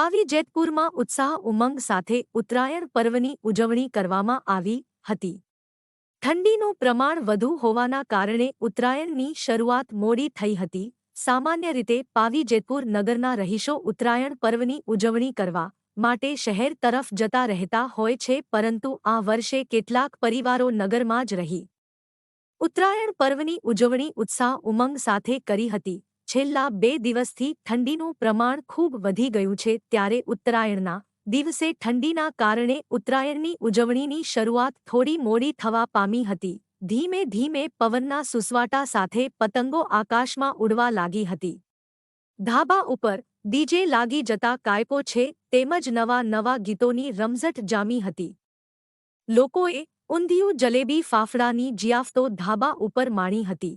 પાવી જેતપુરમાં ઉત્સાહ ઉમંગ સાથે ઉત્તરાયણ પર્વની ઉજવણી કરવામાં આવી હતી. ઠંડીનું પ્રમાણ વધુ હોવાના કારણે ઉત્તરાયણની શરૂઆત મોડી થઈ હતી. સામાન્ય રીતે પાવી જેતપુર નગરના રહીશો ઉત્તરાયણ પર્વની ઉજવણી કરવા માટે શહેર તરફ જતા રહેતા હોય છે, પરંતુ આ વર્ષે કેટલાક પરિવારો નગરમાં જ રહી. ઉત્તરાયણ પર્વની ઉજવણી ઉત્સાહ ઉમંગ સાથે કરી હતી. છેલ્લા બે દિવસથી ઠંડીનું પ્રમાણ ખૂબ વધી ગયું છે ત્યારે ઉત્તરાયણના દિવસે ઠંડીના કારણે ઉત્તરાયણની ઉજવણીની શરૂઆત થોડી મોડી થવા પામી હતી. ધીમે ધીમે પવનના સુસવાટા સાથે પતંગો આકાશમાં ઉડવા લાગી હતી. ધાબા ઉપર ડીજે લાગી જતા કાયપો છે તેમજ નવા નવા ગીતોની રમઝટ જામી હતી. લોકોએ ઊંધિયું જલેબી ફાફડાની જિયાફતો ધાબા ઉપર માણી હતી.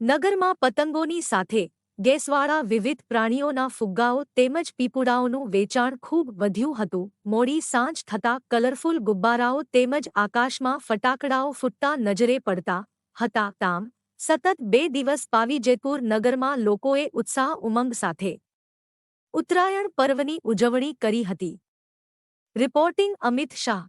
નગરમાં પતંગોની સાથે ગેસવાળા વિવિધ પ્રાણીઓના ફુગ્ગાઓ તેમજ પીપુડાઓનું વેચાણ ખૂબ વધ્યું હતું. મોડી સાંજ થતાં કલરફુલ ગુબ્બારાઓ તેમજ આકાશમાં ફટાકડાઓ ફૂટતા નજરે પડતા હતા. તામ સતત બે દિવસ પાવી જેતપુર નગરમાં લોકોએ ઉત્સાહ ઉમંગ સાથે ઉત્તરાયણ પર્વની ઉજવણી કરી હતી. રિપોર્ટિંગ અમિત શાહ